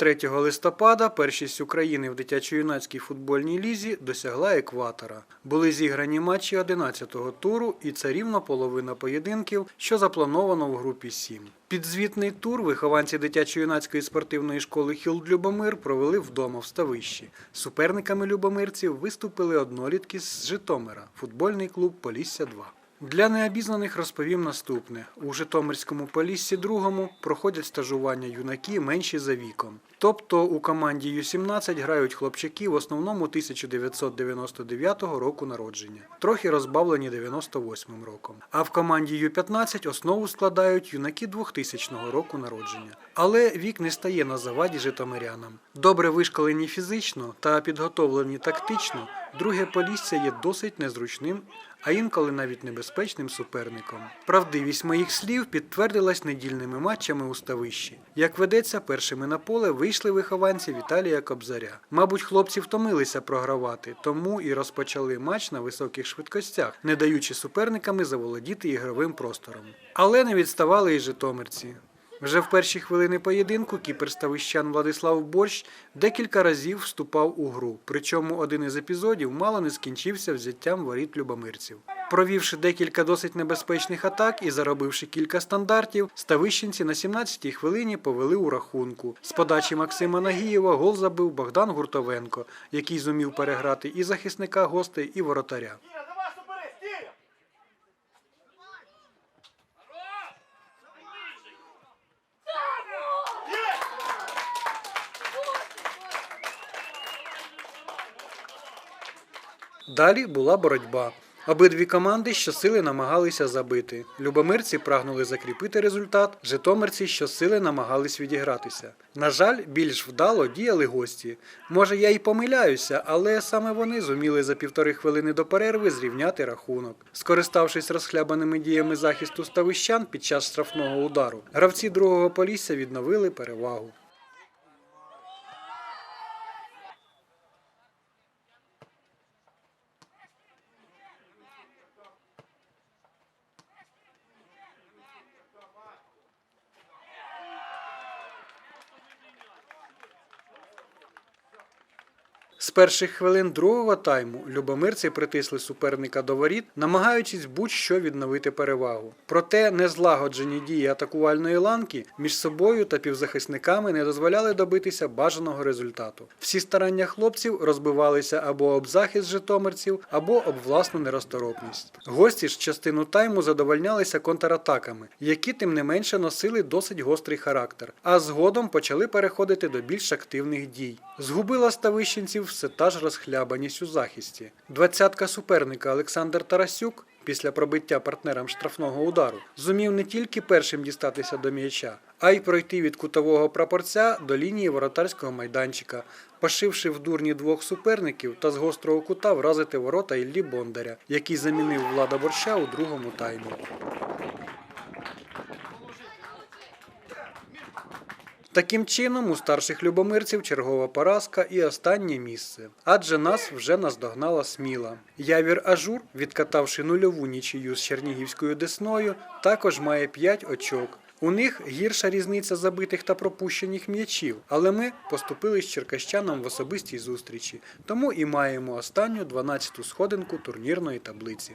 3 листопада першість України в дитячо-юнацькій футбольній лізі досягла екватора. Були зіграні матчі 11-го туру, і це рівно половина поєдинків, що заплановано в групі 7. Підзвітний тур вихованці дитячо-юнацької спортивної школи Хілд Любомир провели вдома в Ставищі. Суперниками любомирців виступили однолітки з Житомира, футбольний клуб Полісся 2. Для необізнаних розповім наступне: у Житомирському Поліссі другому проходять стажування юнаки менші за віком. Тобто у команді Ю-17 грають хлопчаки в основному 1999 року народження, трохи розбавлені 98 роком. А в команді Ю-15 основу складають юнаки 2000 року народження. Але вік не стає на заваді житомирянам. Добре вишколені фізично та підготовлені тактично, друге полісся є досить незручним а інколи навіть небезпечним суперником. Правдивість моїх слів підтвердилась недільними матчами у ставищі. Як ведеться, першими на поле вийшли вихованці Віталія Кобзаря. Мабуть, хлопці втомилися програвати, тому і розпочали матч на високих швидкостях, не даючи суперниками заволодіти ігровим простором. Але не відставали і житомирці. Вже в перші хвилини поєдинку кіпер ставищан Владислав Борщ декілька разів вступав у гру, причому один із епізодів мало не скінчився взяттям воріт любомирців. Провівши декілька досить небезпечних атак і заробивши кілька стандартів, ставищенці на 17-й хвилині повели у рахунку. З подачі Максима Нагієва гол забив Богдан Гуртовенко, який зумів переграти і захисника гостей, і воротаря. Далі була боротьба. Обидві команди щосили намагалися забити. Любомирці прагнули закріпити результат, житомирці щосили намагались відігратися. На жаль, більш вдало діяли гості. Може, я й помиляюся, але саме вони зуміли за півтори хвилини до перерви зрівняти рахунок. Скориставшись розхлябаними діями захисту ставищан під час штрафного удару, гравці другого полісся відновили перевагу. З перших хвилин другого тайму любомирці притисли суперника до воріт, намагаючись будь-що відновити перевагу. Проте незлагоджені дії атакувальної ланки між собою та півзахисниками не дозволяли добитися бажаного результату. Всі старання хлопців розбивалися або об захист житомирців, або об власну неросторопність. Гості ж частину тайму задовольнялися контратаками, які тим не менше носили досить гострий характер, а згодом почали переходити до більш активних дій. Згубила ставищенців все та ж розхлябаність у захисті. Двадцятка суперника Олександр Тарасюк після пробиття партнерам штрафного удару зумів не тільки першим дістатися до м'яча, а й пройти від кутового прапорця до лінії воротарського майданчика, пошивши в дурні двох суперників та з гострого кута вразити ворота Іллі Бондаря, який замінив влада борща у другому таймі. Таким чином, у старших любомирців чергова поразка і останнє місце. Адже нас вже наздогнала сміла. Явір Ажур, відкатавши нульову нічию з Чернігівською десною, також має 5 очок. У них гірша різниця забитих та пропущених м'ячів, але ми поступили з черкащаном в особистій зустрічі, тому і маємо останню 12-ту сходинку турнірної таблиці.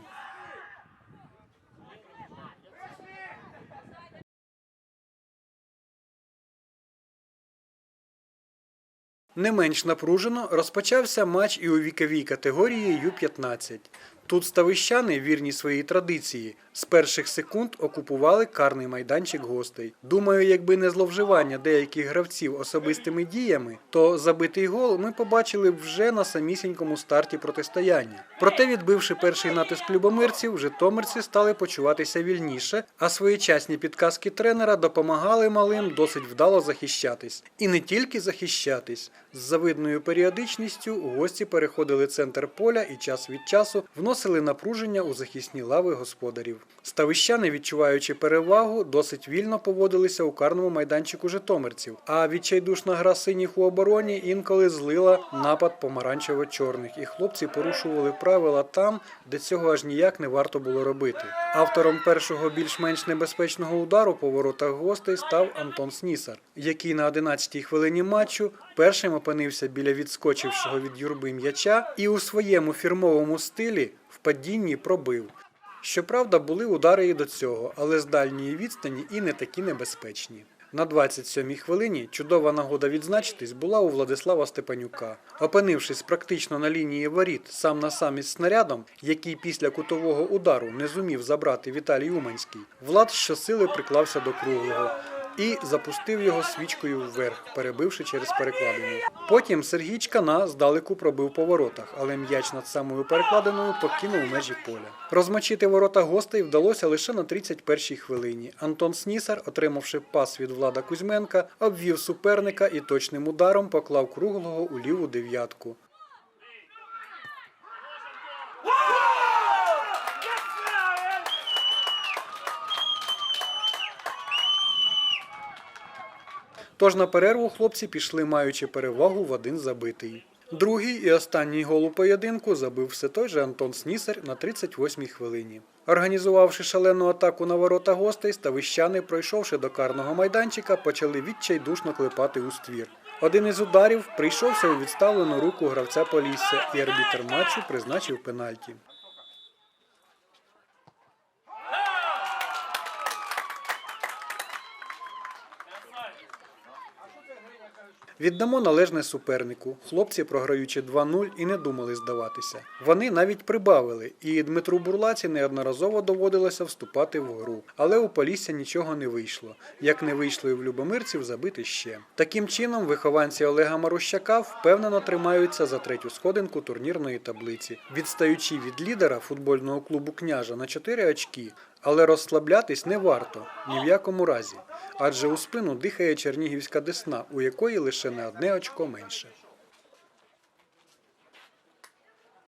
Не менш напружено розпочався матч і у віковій категорії Ю-15. Тут ставищани, вірні своїй традиції, з перших секунд окупували карний майданчик гостей. Думаю, якби не зловживання деяких гравців особистими діями, то забитий гол ми побачили вже на самісінькому старті протистояння. Проте, відбивши перший натиск любомирців, житомирці стали почуватися вільніше, а своєчасні підказки тренера допомагали малим досить вдало захищатись. І не тільки захищатись. З завидною періодичністю гості переходили центр поля і час від часу вносили напруження у захисні лави господарів. Ставищани, відчуваючи перевагу, досить вільно поводилися у карному майданчику житомирців, а відчайдушна гра синіх у обороні інколи злила напад помаранчево-чорних, і хлопці порушували правила там, де цього аж ніяк не варто було робити. Автором першого більш-менш небезпечного удару по воротах гостей став Антон Снісар, який на 11-й хвилині матчу першим опинився біля відскочившого від юрби м'яча і у своєму фірмовому стилі в падінні пробив. Щоправда, були удари і до цього, але з дальньої відстані і не такі небезпечні. На 27-й хвилині чудова нагода відзначитись була у Владислава Степанюка. Опинившись практично на лінії воріт сам на сам із снарядом, який після кутового удару не зумів забрати Віталій Уманський, Влад щосили приклався до круглого і запустив його свічкою вверх, перебивши через перекладину. Потім Сергій Чкана здалеку пробив по воротах, але м'яч над самою перекладиною покинув межі поля. Розмочити ворота гостей вдалося лише на 31-й хвилині. Антон Снісар, отримавши пас від Влада Кузьменка, обвів суперника і точним ударом поклав круглого у ліву дев'ятку. Тож на перерву хлопці пішли, маючи перевагу в один забитий. Другий і останній гол у поєдинку забив все той же Антон Снісар на 38-й хвилині. Організувавши шалену атаку на ворота гостей, ставищани, пройшовши до карного майданчика, почали відчайдушно клепати у ствір. Один із ударів прийшовся у відставлену руку гравця Полісся, і арбітер матчу призначив пенальті. Віддамо належне супернику. Хлопці, програючи 2-0, і не думали здаватися. Вони навіть прибавили, і Дмитру Бурлаці неодноразово доводилося вступати в гру. Але у Полісся нічого не вийшло. Як не вийшло і в Любомирців забити ще. Таким чином, вихованці Олега Марущака впевнено тримаються за третю сходинку турнірної таблиці, відстаючи від лідера футбольного клубу княжа на 4 очки. Але розслаблятись не варто ні в якому разі, адже у спину дихає чернігівська десна, у якої лише не одне очко менше.